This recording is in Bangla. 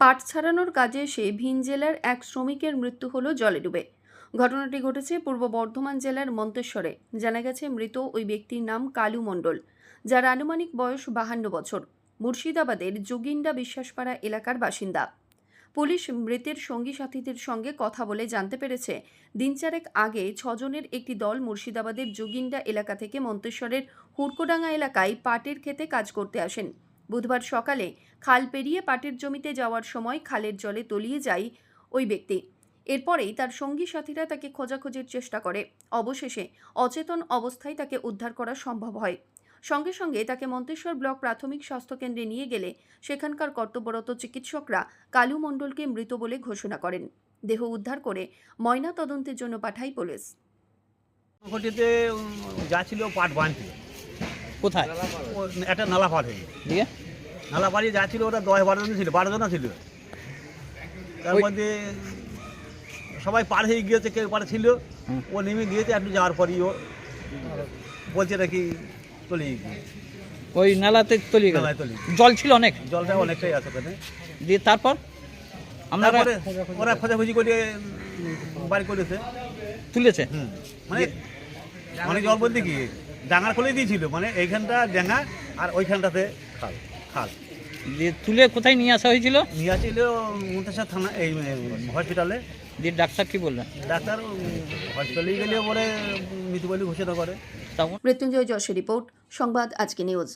পাট ছাড়ানোর কাজে এসে ভিন জেলার এক শ্রমিকের মৃত্যু হলো জলে ডুবে। ঘটনাটি ঘটেছে পূর্ব বর্ধমান জেলার মন্তেশ্বরে। জানা গেছে, মৃত ওই ব্যক্তির নাম কালু মণ্ডল, যার আনুমানিক বয়স বাহান্ন বছর। মুর্শিদাবাদের যোগিন্দা বিশ্বাসপাড়া এলাকার বাসিন্দা। পুলিশ মৃতের সঙ্গী সাথীদের সঙ্গে কথা বলে জানতে পেরেছে দিন চারেক আগে ছজনের একটি দল মুর্শিদাবাদের যোগিন্দা এলাকা থেকে মন্তেশ্বরের হুড়কোডাঙ্গা এলাকায় পাটের ক্ষেতে কাজ করতে আসেন। বুধবার সকালে খাল পেরিয়ে পাটের জমিতে যাওয়ার সময় খালের জলে তলিয়ে যায় ওই ব্যক্তি। এরপরেই তার সঙ্গী সাথীরা তাকে খোঁজাখুঁজির চেষ্টা করে। অবশেষে অচেতন অবস্থায় তাকে উদ্ধার করা সম্ভব হয়। সঙ্গে সঙ্গে তাকে মন্তেশ্বর ব্লক প্রাথমিক স্বাস্থ্যকেন্দ্রে নিয়ে গেলে সেখানকার কর্তব্যরত চিকিৎসকরা কালু মণ্ডলকে মৃত বলে ঘোষণা করেন। দেহ উদ্ধার করে ময়না তদন্তের জন্য পাঠায় পুলিশ। পাট কোথায়? ও একটা নালা পার হয়ে দিয়ে? নালা পাড়িয়ে যাচ্ছিল ওরা দশ বারো জন ছিল বারো জন ছিল। তার মধ্যে সবাই পার হয়ে গিয়েছে কেউ পারে ছিল। ও নেমে গিয়েছে একটু যাওয়ার পরই ও বলছে নাকি চলে গিয়েছে। ওই নালাতে তলিয়ে গেল। জল ছিল অনেক? জলটা অনেকটাই আছে ওখানে। দিয়ে তারপর? আমরা ওরা খোঁজাখুঁজি করে বাড়ি করেছে। তুলেছে? মানে অনেক জল বলতে কি? ডাঙার খুলে দিয়েছিল মানে এইখানটা ডাঙা আর ওইখানটাতে খাল খাল। দিয়ে তুলে কোথায় নিয়ে আসা হয়েছিল? নিয়ে আসছিল মুন্তেশ্বর থানা এই হসপিটালে দিয়ে ডাক্তার কি বললেন? ডাক্তার হসপিটালে গেলে বলে মৃত্যু বলে ঘোষণা করে। তখন? মৃত্যুঞ্জয় যশের রিপোর্ট সংবাদ আজকে নিউজ।